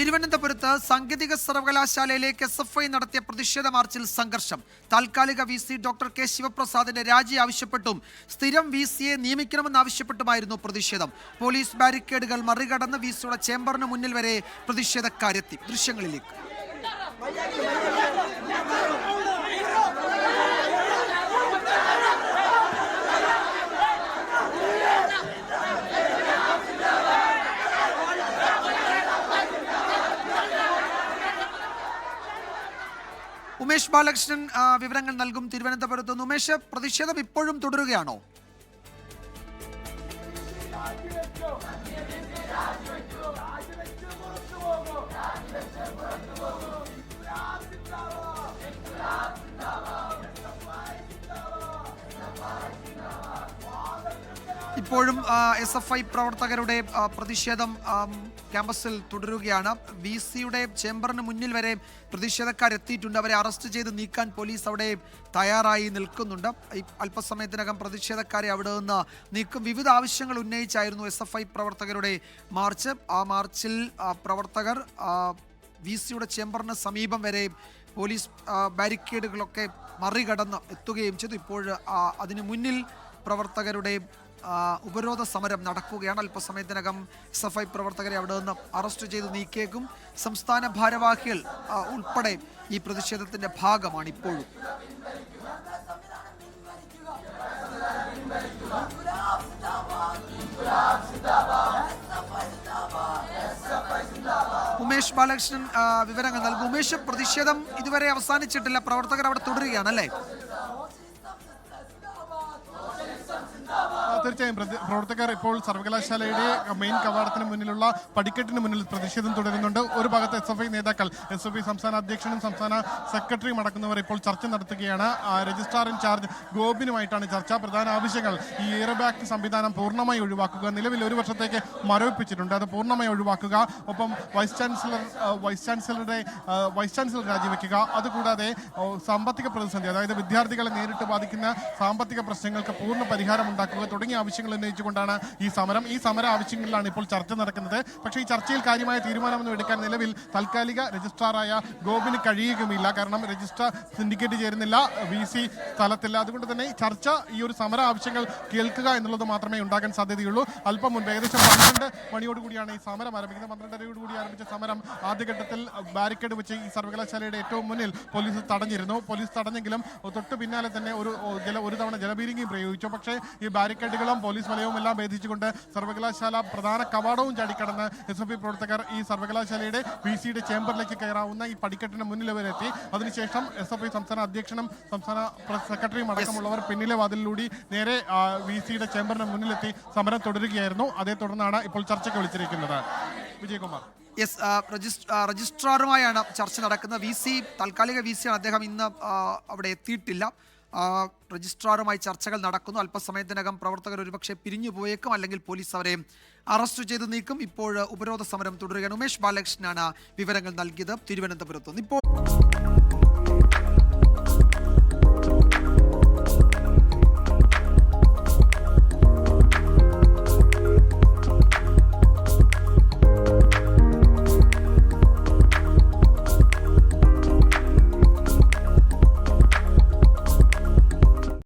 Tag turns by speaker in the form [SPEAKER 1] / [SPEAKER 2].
[SPEAKER 1] തിരുവനന്തപുരത്ത് സാങ്കേതിക സർവകലാശാലയിലേക്ക് S F I നടത്തിയ പ്രതിഷേധ മാർച്ചിൽ സംഘർഷം. താൽക്കാലിക വി സി ഡോക്ടർ കെ ശിവപ്രസാദിന്റെ രാജി ആവശ്യപ്പെട്ടും സ്ഥിരം വി സിയെ നിയമിക്കണമെന്നാവശ്യപ്പെട്ടുമായിരുന്നു പ്രതിഷേധം. പോലീസ് ബാരിക്കേഡുകൾ മറികടന്ന് വി സിയുടെ ചേംബറിന് മുന്നിൽ വരെ പ്രതിഷേധക്കാരെത്തി. ദൃശ്യങ്ങളിലേക്ക്. ഉമേഷ് ബാലകൃഷ്ണൻ വിവരങ്ങൾ നൽകും തിരുവനന്തപുരത്ത് നിന്ന്. ഉമേഷ് പ്രതിഷേധം ഇപ്പോഴും തുടരുകയാണോ? ഇപ്പോഴും എസ് എഫ് ഐ പ്രവർത്തകരുടെ പ്രതിഷേധം ക്യാമ്പസിൽ തുടരുകയാണ്. വി സിയുടെ ചേംബറിന് മുന്നിൽ വരെ പ്രതിഷേധക്കാർ എത്തിയിട്ടുണ്ട് അവരെ അറസ്റ്റ് ചെയ്ത് നീക്കാൻ പോലീസ് അവിടെ തയ്യാറായി നിൽക്കുന്നുണ്ട്. അല്പസമയത്തിനകം പ്രതിഷേധക്കാരെ അവിടെ നിന്ന് നീക്കും. വിവിധ ആവശ്യങ്ങൾ ഉന്നയിച്ചായിരുന്നു എസ് എഫ് ഐ പ്രവർത്തകരുടെ മാർച്ച്. ആ മാർച്ചിൽ പ്രവർത്തകർ വി സിയുടെ ചേംബറിന് സമീപം വരെ പോലീസ് ബാരിക്കേഡുകളൊക്കെ മറികടന്ന് എത്തുകയും ചെയ്തു. ഇപ്പോൾ അതിനു മുന്നിൽ പ്രവർത്തകരുടെ ഉപരോധ സമരം നടക്കുകയാണ്. അല്പസമയത്തിനകം എസ് എഫ് ഐ പ്രവർത്തകരെ അവിടെ നിന്ന് അറസ്റ്റ് ചെയ്ത് നീക്കിയേക്കും. സംസ്ഥാന ഭാരവാഹികൾ ഉൾപ്പെടെ ഈ പ്രതിഷേധത്തിന്റെ ഭാഗമാണ് ഇപ്പോഴും ഉമേഷ് ബാലകൃഷ്ണൻ വിവരങ്ങൾ നൽകും. ഉമേഷ് പ്രതിഷേധം ഇതുവരെ അവസാനിച്ചിട്ടില്ല. പ്രവർത്തകർ അവിടെ തുടരുകയാണ് അല്ലേ
[SPEAKER 2] തീർച്ചയായും പ്രവർത്തകർ ഇപ്പോൾ സർവകലാശാലയുടെ മെയിൻ കവാടത്തിന് മുന്നിലുള്ള പടിക്കെട്ടിന് മുന്നിൽ പ്രതിഷേധം തുടരുന്നുണ്ട്. ഒരു ഭാഗത്ത് എസ് എഫ് ഐ നേതാക്കൾ എസ് എഫ് ഐ സംസ്ഥാന അധ്യക്ഷനും സംസ്ഥാന സെക്രട്ടറിയും അടക്കുന്നവർ ഇപ്പോൾ ചർച്ച നടത്തുകയാണ്. രജിസ്ട്രാർ ഇൻ ചാർജ് ഗോപിനുമായിട്ടാണ് ചർച്ച. പ്രധാന ആവശ്യങ്ങൾ ഈ ഇയർബാക്ക് സംവിധാനം പൂർണമായി ഒഴിവാക്കുക. നിലവിൽ ഒരു വർഷത്തേക്ക് മരവിപ്പിച്ചിട്ടുണ്ട്. അത് പൂർണമായി ഒഴിവാക്കുക. ഒപ്പം വൈസ് ചാൻസലർ വൈസ് ചാൻസലറുടെ വൈസ് ചാൻസലർ രാജിവെക്കുക. അതുകൂടാതെ സാമ്പത്തിക പ്രതിസന്ധി അതായത് വിദ്യാർത്ഥികളെ നേരിട്ട് ബാധിക്കുന്ന സാമ്പത്തിക പ്രശ്നങ്ങൾക്ക് പൂർണ പരിഹാരം ഉണ്ടാക്കുക തുടങ്ങിയ ആവശ്യങ്ങൾ ഉന്നയിച്ചുകൊണ്ടാണ് ഈ സമരം. ഈ സമര ആവശ്യങ്ങളിലാണ് ഇപ്പോൾ ചർച്ച നടക്കുന്നത്. പക്ഷേ ഈ ചർച്ചയിൽ കാര്യമായ തീരുമാനമൊന്നും എടുക്കാൻ നിലവിൽ താൽക്കാലിക രജിസ്ട്രാറായ ഗോപിന് കഴിയുകയുമില്ല. കാരണം രജിസ്ട്രാർ സിൻഡിക്കേറ്റ് ചേരുന്നില്ല വി സി സ്ഥലത്തില്ല. അതുകൊണ്ട് തന്നെ ചർച്ച ഈ ഒരു സമര ആവശ്യങ്ങൾ കേൾക്കുക എന്നുള്ളത് മാത്രമേ ഉണ്ടാകാൻ സാധ്യതയുള്ളൂ. അല്പം മുൻപ് ഏകദേശം പന്ത്രണ്ട് മണിയോടുകൂടിയാണ് ഈ സമരം ആരംഭിക്കുന്നത്. പന്ത്രണ്ടരയോടുകൂടി ആരംഭിച്ച സമരം ആദ്യഘട്ടത്തിൽ ബാരിക്കേഡ് വെച്ച് ഈ സർവകലാശാലയുടെ ഏറ്റവും മുന്നിൽ പോലീസ് തടഞ്ഞിരുന്നു. പോലീസ് തടഞ്ഞെങ്കിലും തൊട്ടു പിന്നാലെ തന്നെ ഒരു ജല ഒരു തവണ ജലപീരങ്കിയും പ്രയോഗിച്ചു. പക്ഷേ ഈ ബാരിക്കേഡുകളും പോലീസ് വലയവും എല്ലാം ഭേദിച്ചുകൊണ്ട് സർവകലാശാല പ്രധാന കവാടവും ചാടിക്കടന്ന് എസ് എഫ് പ്രവർത്തകർ ഈ സർവകലാശാലയുടെ വി സിയുടെ ചേംബറിലേക്ക് കയറാവുന്ന ഈ പടിക്കെട്ടിന് മുന്നിൽ വരെ എത്തി അതിനുശേഷം എസ് എഫ് ഐ സംസ്ഥാന അധ്യക്ഷനും സംസ്ഥാന സെക്രട്ടറിയും അടക്കമുള്ളവർ പിന്നിലെ വാതിലിലൂടെ നേരെ വി സിയുടെ ചേംബറിന് മുന്നിലെത്തി സമരം തുടരുകയായിരുന്നു. അതേ തുടർന്നാണ് ഇപ്പോൾ ചർച്ചയ്ക്ക് വിളിച്ചിരിക്കുന്നത്. വിജയകുമാർ.
[SPEAKER 1] യെസ് രജിസ്ട്രാറുമായാണ് ചർച്ച നടക്കുന്നത്. വി സി താൽക്കാലിക വി സിയാണ് അദ്ദേഹം ഇന്ന് അവിടെ എത്തിയിട്ടില്ല. രജിസ്ട്രാറുമായി ചർച്ചകൾ നടക്കുന്നു. അല്പസമയത്തിനകം പ്രവർത്തകർ ഒരുപക്ഷെ പിരിഞ്ഞു പോയേക്കും അല്ലെങ്കിൽ പോലീസ് അവരെ അറസ്റ്റ് ചെയ്ത് നീക്കും. ഇപ്പോൾ ഉപരോധ സമരം തുടരുകയാണ്. ഉമേഷ് ബാലകൃഷ്ണനാണ് വിവരങ്ങൾ നൽകിയത്. തിരുവനന്തപുരത്ത് ഇപ്പോൾ